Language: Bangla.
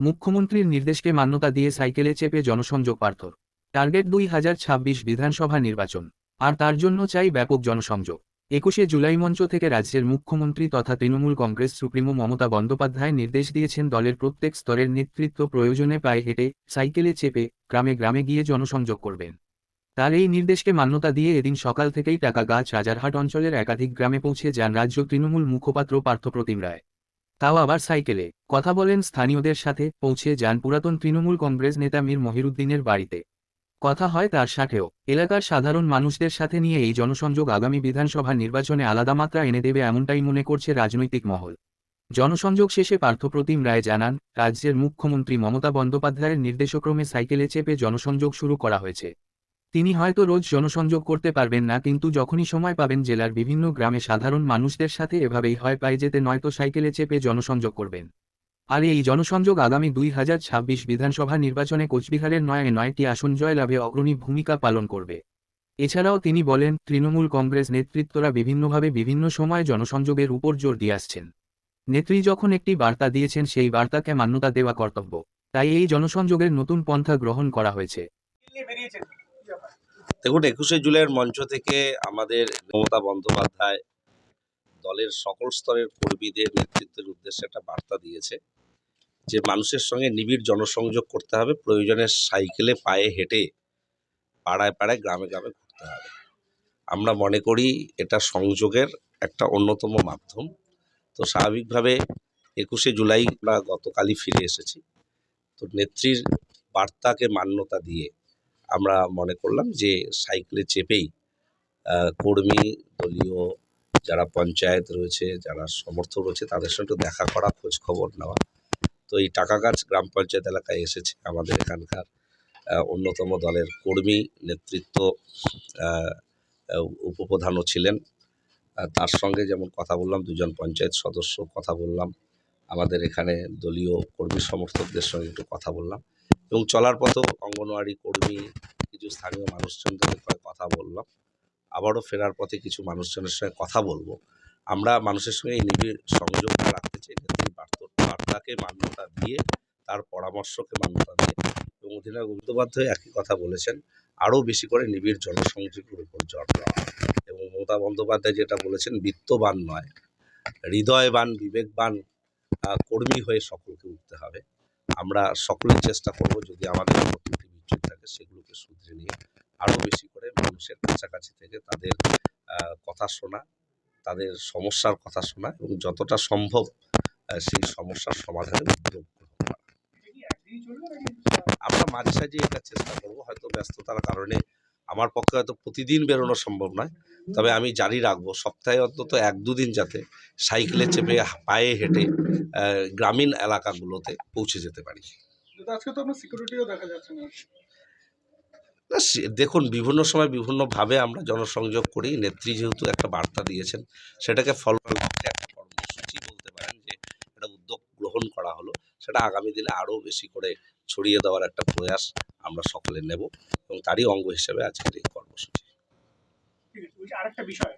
মুখ্যমন্ত্রীর নির্দেশকে মান্যতা দিয়ে সাইকেলে চেপে জনসংযোগ পার্থর। টার্গেট দুই হাজার ছাব্বিশ বিধানসভা নির্বাচন। আর তার জন্য চাই ব্যাপক জনসংযোগ। একুশে জুলাই মঞ্চ থেকে রাজ্যের মুখ্যমন্ত্রী তথা তৃণমূল কংগ্রেস সুপ্রিমো মমতা বন্দ্যোপাধ্যায় নির্দেশ দিয়েছেন দলের প্রত্যেক স্তরের নেতৃত্ব প্রয়োজনে পায়ে হেঁটে, সাইকেলে চেপে, গ্রামে গ্রামে গিয়ে জনসংযোগ করবেন। তার এই নির্দেশকে মান্যতা দিয়ে এদিন সকাল থেকেই টাকা গাছ রাজারহাট অঞ্চলের একাধিক গ্রামে পৌঁছে যান রাজ্য তৃণমূল মুখপাত্র পার্থপ্রতিম রায়। তাও আবার সাইকেলে। কথা বলেন স্থানীয়দের সাথে, পৌঁছে যান পুরাতন তৃণমূল কংগ্রেস নেতা মীর মহিরুদ্দিনের বাড়িতে। কথা হয় তার সাথেও, এলাকার সাধারণ মানুষদের সাথে নিয়ে এই জনসংযোগ আগামী বিধানসভা নির্বাচনে আলাদা মাত্রা এনে দেবে এমনটাই মনে করছে রাজনৈতিক মহল। জনসংযোগ শেষে পার্থপ্রতিম রায় জানান, রাজ্যের মুখ্যমন্ত্রী মমতা বন্দ্যোপাধ্যায়ের নির্দেশক্রমে সাইকেলে চেপে জনসংযোগ শুরু করা হয়েছে। তিনি হয়তো রোজ জনসংযোগ করতে পারবেন না কিন্তু যখনই সময় পাবেন জেলার বিভিন্ন গ্রামে সাধারণ মানুষদের সাথে এভাবেই হয় পায়ে যেতে নয়তো সাইকেলে চেপে জনসংযোগ করবেন। আর এই জনসংযোগ আগামী দুই হাজার ছাব্বিশ বিধানসভা নির্বাচনে কোচবিহারের নয় নয়টি আসন জয়লাভে অগ্রণী ভূমিকা পালন করবে। এছাড়াও তিনি বলেন, তৃণমূল কংগ্রেস নেতৃত্বরা বিভিন্নভাবে বিভিন্ন সময় জনসংযোগের উপর জোর দিয়ে আসছেন। নেত্রী যখন একটি বার্তা দিয়েছেন, সেই বার্তাকে মান্যতা দেওয়া কর্তব্য। তাই এই জনসংযোগের নতুন পন্থা গ্রহণ করা হয়েছে। দেখুন, একুশে জুলাইয়ের মঞ্চ থেকে আমাদের মমতা বন্দ্যোপাধ্যায় দলের সকল স্তরের কর্মীদের নেতৃত্বের উদ্দেশ্যে একটা বার্তা দিয়েছে যে মানুষের সঙ্গে নিবিড় জনসংযোগ করতে হবে, প্রয়োজনে সাইকেলে পায়ে হেঁটে পাড়ায় পাড়ায় গ্রামে গ্রামে ঘুরতে হবে। আমরা মনে করি এটা সংযোগের একটা অন্যতম মাধ্যম। তো স্বাভাবিকভাবে একুশে জুলাই আমরা গতকালই ফিরে এসেছি। তো নেত্রীর বার্তাকে মান্যতা দিয়ে আমরা মনে করলাম যে সাইকেলে চেপেই কর্মী, দলীয় যারা পঞ্চায়েত রয়েছে, যারা সমর্থক রয়েছে, তাদের সঙ্গে দেখা করা, খোঁজ খবর নেওয়া। তো এই টাকাগাছ গ্রাম পঞ্চায়েত এলাকায় এসেছে আমাদের এখানকার অন্যতম দলের কর্মী, নেতৃত্ব উপপ্রধানও ছিলেন। তার সঙ্গে যেমন কথা বললাম, দুজন পঞ্চায়েত সদস্য কথা বললাম, আমাদের এখানে দলীয় কর্মী সমর্থকদের সঙ্গে একটু কথা বললাম। এবং চলার পথেও অঙ্গনওয়াড়ি কর্মী কিছু স্থানীয় মানুষজনদের কথা বললাম। আবারও ফেরার পথে কিছু মানুষজনের সঙ্গে কথা বলব। আমরা মানুষের সঙ্গে এই নিবিড় সংযোগটা রাখতে চাই বার্ত- বার্তাকে মান্যতা দিয়ে, তার পরামর্শকে মান্যতা দিয়ে এবং অধিনায়ক বন্দ্যোপাধ্যায় একই কথা বলেছেন, আরও বেশি করে নিবিড় জনসংযোগের উপর জোর দেওয়া এবং মমতা বন্দ্যোপাধ্যায় যেটা বলেছেন, বিত্তবান নয়, হৃদয়বান, বিবেকবান কর্মী হয়ে সকলকে উঠতে হবে। আমরা সকলেই চেষ্টা করব যদি আমাদের সেগুলোকে নিয়ে আরও বেশি করে মানুষের কাছাকাছি থেকে তাদের কথা শোনা, তাদের সমস্যার কথা শোনা এবং যতটা সম্ভব সেই সমস্যার সমাধানে উদ্যোগ গ্রহণ করা। আমরা মাঝে সাঝে এটা চেষ্টা করব, হয়তো ব্যস্ততার কারণে আমার পক্ষে হয়তো প্রতিদিন বেরোনো সম্ভব নয়। তবে আমি জারি রাখব, সপ্তাহে অন্তত এক দুদিন যাতে সাইকেলে চেপে পায়ে হেঁটে গ্রামীণ এলাকাগুলোতে পৌঁছে যেতে পারি। আজকে তো সিকিউরিটিও দেখা যাচ্ছে না। না দেখুন, বিভিন্ন সময় বিভিন্নভাবে আমরা জনসংযোগ করি। নেত্রী যেহেতু একটা বার্তা দিয়েছেন, সেটাকে ফলো একটা কর্মসূচি বলতে পারেন যে, একটা উদ্যোগ গ্রহণ করা হলো, সেটা আগামী দিনে আরও বেশি করে ছড়িয়ে দেওয়ার একটা প্রয়াস আমরা সকলে নেব এবং তারই অঙ্গ হিসেবে আজকের এই কর্মসূচি। আরেকটা বিষয়